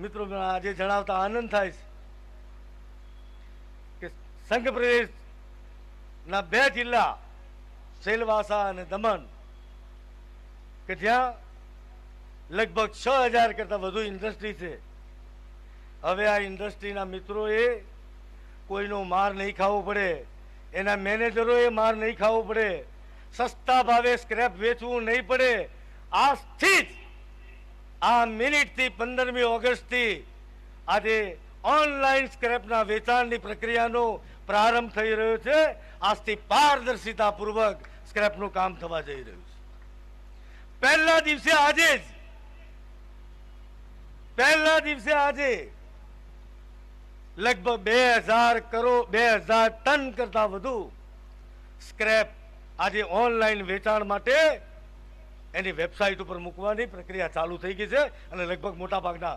મિત્રો આજે જણાવતા આનંદ થાય છે કે સંઘ પ્રદેશના બે જિલ્લા સેલવાસા અને દમણ, કે જ્યાં લગભગ છ હજાર કરતાં વધુ ઇન્ડસ્ટ્રી છે. હવે આ ઇન્ડસ્ટ્રીના મિત્રોએ કોઈનો માર નહીં ખાવો પડે, એના મેનેજરોએ માર નહીં ખાવો પડે, સસ્તા ભાવે સ્ક્રેપ વેચવું નહીં પડે, આજથી જ આ મિનિટથી પંદરમી ઓગસ્ટથી આજે ઓનલાઈન સ્ક્રેપના વેચાણની પ્રક્રિયાનો પ્રારંભ થઈ રહ્યો છે. આજથી પારદર્શિતા પૂર્વક સ્ક્રેપનું કામ થવા જઈ રહ્યું છે. પહેલા દિવસે આજે જ, પહેલા દિવસે આજે લગભગ બે હજાર કરોડ, બે હજાર ટન કરતા વધુ સ્ક્રેપ આજે ઓનલાઈન વેચાણ માટે એની વેબસાઇટ ઉપર મૂકવાની પ્રક્રિયા ચાલુ થઈ ગઈ છે અને લગભગ મોટા ભાગના